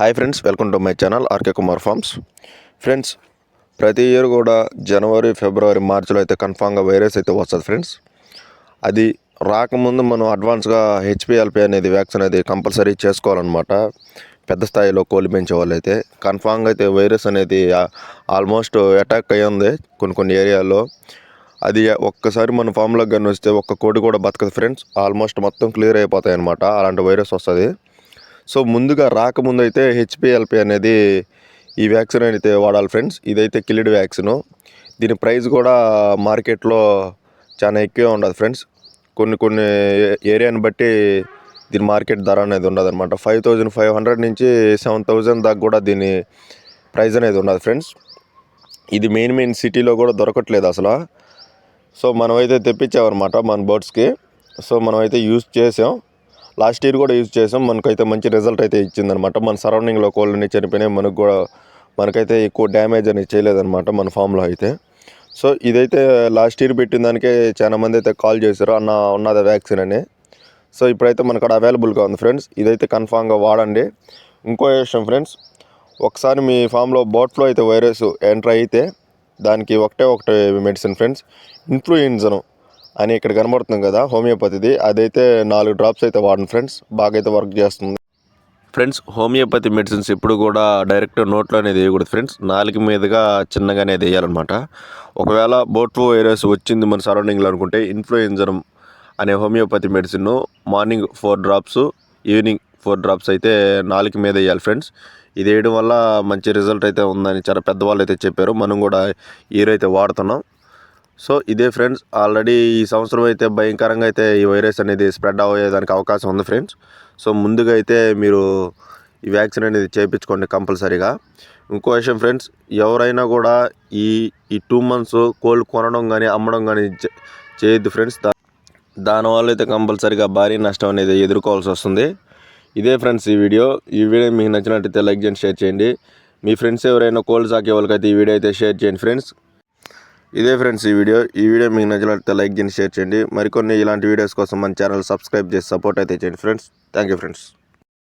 Hi friends welcome to my channel RK Kumar farms. Friends ప్రతి year కూడా జనవరి ఫిబ్రవరి మార్చిలో అయితే కన్ఫామ్గా వైరస్ అయితే వస్తుంది ఫ్రెండ్స్. అది రాకముందు మనం అడ్వాన్స్గా హెచ్పిఎల్పి అనేది వ్యాక్సిన్ అనేది కంపల్సరీ చేసుకోవాలన్నమాట. పెద్ద స్థాయిలో కోళ్ళు పెంచే వాళ్ళైతే కన్ఫామ్గా అయితే వైరస్ అనేది ఆల్మోస్ట్ అటాక్ అయ్యింది కొన్ని కొన్ని ఏరియాల్లో అది ఒక్కసారి మన ఫామ్లోకి కానీ వస్తే ఒక్క కోడి కూడా బతకదు ఫ్రెండ్స్. ఆల్మోస్ట్ మొత్తం క్లియర్ అయిపోతాయి అనమాట అలాంటి వైరస్ వస్తుంది. సో ముందుగా రాకముందు అయితే హెచ్పిఎల్పి అనేది ఈ వ్యాక్సిన్ అయితే వాడాలి ఫ్రెండ్స్. ఇదైతే కిలిడ్ వ్యాక్సిన్. దీని ప్రైస్ కూడా మార్కెట్లో చాలా ఎక్కువే ఉండదు ఫ్రెండ్స్. కొన్ని కొన్ని ఏరియాని బట్టి దీని మార్కెట్ ధర అనేది ఉండదు అనమాట ఫైవ్ థౌజండ్ ఫైవ్ హండ్రెడ్ నుంచి సెవెన్ థౌజండ్ దాకా కూడా దీని ప్రైస్ అనేది ఉండదు ఫ్రెండ్స్. ఇది మెయిన్ మెయిన్ సిటీలో కూడా దొరకట్లేదు అసలు. సో మనమైతే తెప్పించామన్నమాట మన బర్డ్స్కి. సో మనమైతే యూజ్ చేసాం. లాస్ట్ ఇయర్ కూడా యూజ్ చేసాం. మనకైతే మంచి రిజల్ట్ అయితే ఇచ్చిందనమాట మన సరౌండింగ్లో కోళ్ళని చనిపోయినాయి మనకు కూడా మనకైతే ఎక్కువ డ్యామేజ్ అనేది చేయలేదన్నమాట మన ఫామ్లో అయితే. సో ఇదైతే లాస్ట్ ఇయర్ పెట్టిన దానికే చాలా మంది అయితే కాల్ చేశారు. అన్న ఉన్నది వ్యాక్సిన్ అని. సో ఇప్పుడైతే మనకు అక్కడ అవైలబుల్గా ఉంది ఫ్రెండ్స్. ఇదైతే కన్ఫామ్గా వాడండి. ఇంకో విషయం ఫ్రెండ్స్ ఒకసారి మీ ఫామ్లో బోట్ ఫ్లో అయితే వైరస్ ఎంటర్ అయితే దానికి ఒకటే ఒకటే మెడిసిన్ ఫ్రెండ్స్ ఇన్ఫ్లుయెన్జను. అని ఇక్కడ కనబడుతుంది కదా హోమియోపతిది. అదైతే నాలుగు డ్రాప్స్ అయితే వాడిన ఫ్రెండ్స్ బాగా అయితే వర్క్ చేస్తుంది. ఫ్రెండ్స్ హోమియోపతి మెడిసిన్స్ ఎప్పుడు కూడా డైరెక్ట్ నోట్లో అనేది వేయకూడదు ఫ్రెండ్స్ నాలుగు మీదుగా చిన్నగానే అనేది వేయాలన్నమాట ఒకవేళ బోట్వో వైరస్ వచ్చింది మన సరౌండింగ్లో అనుకుంటే ఇన్ఫ్లుయెంజరం అనే homeopathy medicine morning four drops evening four drops అయితే నాలుగు మీద వేయాలి ఫ్రెండ్స్ ఇది వేయడం వల్ల మంచి రిజల్ట్ అయితే ఉందని చాలా పెద్దవాళ్ళు అయితే చెప్పారు. మనం కూడా ఈరైతే అయితే వాడుతున్నాం. సో ఇదే ఫ్రెండ్స్ ఆల్రెడీ ఈ సంవత్సరం అయితే భయంకరంగా అయితే ఈ వైరస్ అనేది స్ప్రెడ్ అయ్యేదానికి అవకాశం ఉంది ఫ్రెండ్స్. సో ముందుగా అయితే మీరు ఈ వ్యాక్సిన్ అనేది చేయించుకోండి కంపల్సరీగా. ఇంకో విషయం ఫ్రెండ్స్ ఎవరైనా కూడా ఈ ఈ టూ మంత్స్ కోల్డ్ కొనడం కానీ అమ్మడం కానీ చేయొద్దు ఫ్రెండ్స్. దా దానివల్ల అయితే కంపల్సరీగా భారీ నష్టం అనేది ఎదుర్కోవాల్సి వస్తుంది. ఇదే ఫ్రెండ్స్ ఈ వీడియో. ఈ వీడియో మీకు నచ్చినట్టయితే లైక్ చేయండి షేర్ చేయండి. మీ ఫ్రెండ్స్ ఎవరైనా కోల్డ్ సాకే వాళ్ళకైతే ఈ వీడియో అయితే షేర్ చేయండి ఫ్రెండ్స్. ఇదే ఫ్రెండ్స్ ఈ వీడియో. ఈ వీడియో మీకు నచ్చినట్లయితే లైక్ చేయండి షేర్ చేయండి. మరికొన్ని ఇలాంటి వీడియోస్ కోసం మన ఛానల్ సబ్స్క్రైబ్ చేసి సపోర్ట్ అయితే చేయండి ఫ్రెండ్స్. Thank you friends.